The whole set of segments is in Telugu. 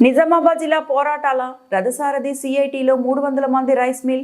నిజామాబాద్ జిల్లా పోరాటాల రథసారథి సిఐటిలో మూడు వందల మంది రైస్ మిల్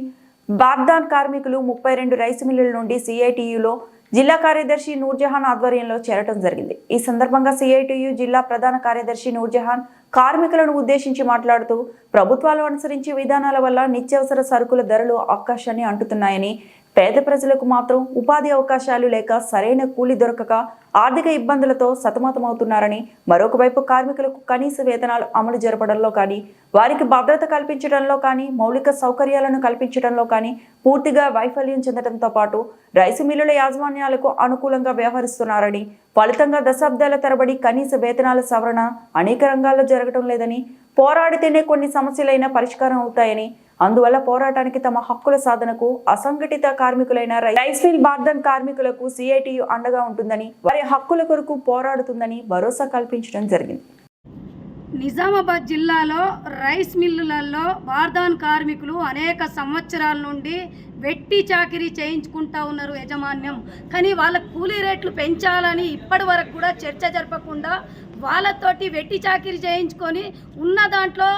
బార్దాన్ కార్మికులు ముప్పై రెండు రైస్ మిల్లుల నుండి సిఐటియులో జిల్లా కార్యదర్శి నూర్జహాన్ ఆధ్వర్యంలో చేరటం జరిగింది. ఈ సందర్భంగా సిఐటియు జిల్లా ప్రధాన కార్యదర్శి నూర్జహాన్ కార్మికులను ఉద్దేశించి మాట్లాడుతూ ప్రభుత్వాలు అనుసరించే విధానాల వల్ల నిత్యావసర సరుకుల ధరలు ఆకాశాన్ని అంటుతున్నాయని పేద ప్రజలకు మాత్రం ఉపాధి అవకాశాలు లేక సరైన కూలి దొరకక ఆర్థిక ఇబ్బందులతో సతమతమవుతున్నారని మరొక వైపు కార్మికులకు కనీస వేతనాలు అమలు జరపడంలో కానీ వారికి భద్రత కల్పించడంలో కానీ మౌలిక సౌకర్యాలను కల్పించడంలో కానీ పూర్తిగా వైఫల్యం చెందడంతో పాటు రైసు మిల్లుల యాజమాన్యాలకు అనుకూలంగా వ్యవహరిస్తున్నారని ఫలితంగా దశాబ్దాల తరబడి కనీస వేతనాల సవరణ అనేక రంగాల్లో జరగడం లేదని పోరాడితేనే కొన్ని సమస్యలైనా పరిష్కారం అవుతాయని అందువల్ల పోరాటానికి తమ హక్కుల సాధనకు అసంఘటిత కార్మికులైన రైస్ మిల్ బార్దన్ కార్మికులకు సిఐటియు అండగా ఉంటుందని వారి హక్కుల కొరకు పోరాడుతుందని భరోసా కల్పించడం జరిగింది. నిజామాబాద్ జిల్లాలో రైస్ మిల్లులలో వార్దాన్ కార్మికులు అనేక సంవత్సరాల నుండి వెట్టి చాకిరీ చేయించుకుంటా ఉన్నారు యజమాన్యం. కానీ వాళ్ళ కూలీ రేట్లు పెంచాలని ఇప్పటి వరకు కూడా చర్చ జరపకుండా వాళ్ళతోటి వెట్టి చాకిరీ చేయించుకొని ఉన్న దాంట్లో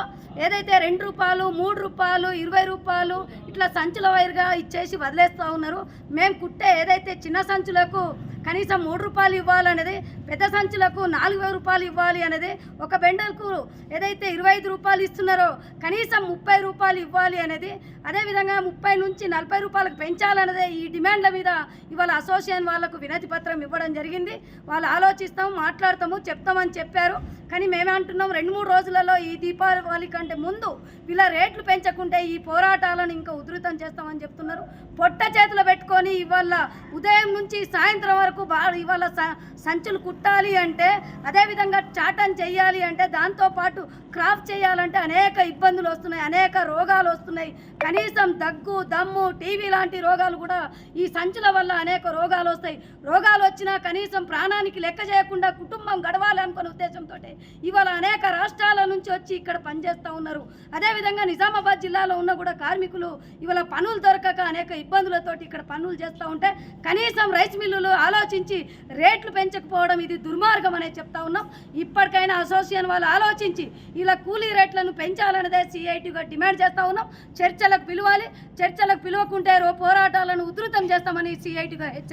ఏదైతే రెండు రూపాయలు మూడు రూపాయలు ఇరవై రూపాయలు ఇట్లా సంచుల వైరుగా ఇచ్చేసి వదిలేస్తూ ఉన్నారు. మేము కుట్టే ఏదైతే చిన్న సంచులకు కనీసం మూడు రూపాయలు ఇవ్వాలనేది పెద్ద సంచులకు నాలుగు రూపాయలు ఇవ్వాలి అనేది ఒక బెండల్కు ఏదైతే ఇరవై ఐదు రూపాయలు ఇస్తున్నారో కనీసం ముప్పై రూపాయలు ఇవ్వాలి అనేది అదేవిధంగా ముప్పై నుంచి నలభై రూపాయలకు పెంచాలన్నదే ఈ డిమాండ్ల మీద ఇవాళ అసోసియేషన్ వాళ్ళకు వినతి పత్రం ఇవ్వడం జరిగింది. వాళ్ళు ఆలోచిస్తాము మాట్లాడతాము చెప్తామని చెప్పారు. కానీ మేమే అంటున్నాం రెండు మూడు రోజులలో ఈ దీపావళి కంటే ముందు ఇలా రేట్లు పెంచకుంటే ఈ పోరాటాలను ఇంకా ఉధృతం చేస్తామని చెప్తున్నారు. పొట్ట చేతిలో పెట్టుకొని ఇవాళ ఉదయం నుంచి సాయంత్రం వరకు ఇవాళ స- సంచులు కుట్టాలి అంటే అదేవిధంగా చాటం చేయాలి అంటే దాంతోపాటు క్రాఫ్ట్ చేయాలంటే అనేక ఇబ్బందులు వస్తున్నాయి అనేక రోగాలు వస్తున్నాయి. కనీసం దగ్గు దమ్ము టీవీ లాంటి రోగాలు కూడా ఈ సంచుల వల్ల అనేక రోగాలు వస్తాయి. రోగాలు వచ్చినా కనీసం ప్రాణానికి లెక్క చేయకుండా కుటుంబం గడవాలి అనుకునే ఉద్దేశంతో ఇవాళ అనేక రాష్ట్రాల నుంచి వచ్చి ఇక్కడ పనిచేస్తూ ఉన్నారు. అదేవిధంగా నిజామాబాద్ జిల్లాలో ఉన్న కూడా కార్మికులు ఇవాళ పనులు దొరకక అనేక ఇబ్బందులతోటి ఇక్కడ పనులు చేస్తూ ఉంటే కనీసం రైస్ మిల్లులు ఆలోచించి రేట్లు పెంచకపోవడం ఇది దుర్మార్గం అనేది చెప్తా ఉన్నాం. ఇప్పటికైనా అసోసియేషన్ వాళ్ళు ఆలోచించి ఇలా కూలీ రేట్లను పెంచాలన్నదే సిఐటిగా డిమాండ్ చేస్తూ ఉన్నాం. చర్చలకు పిలవాలి. చర్చలకు పిలవకుంటే రో పోరాటాలను ఉధృతం చేస్తామని సిఐటిగా హెచ్చరి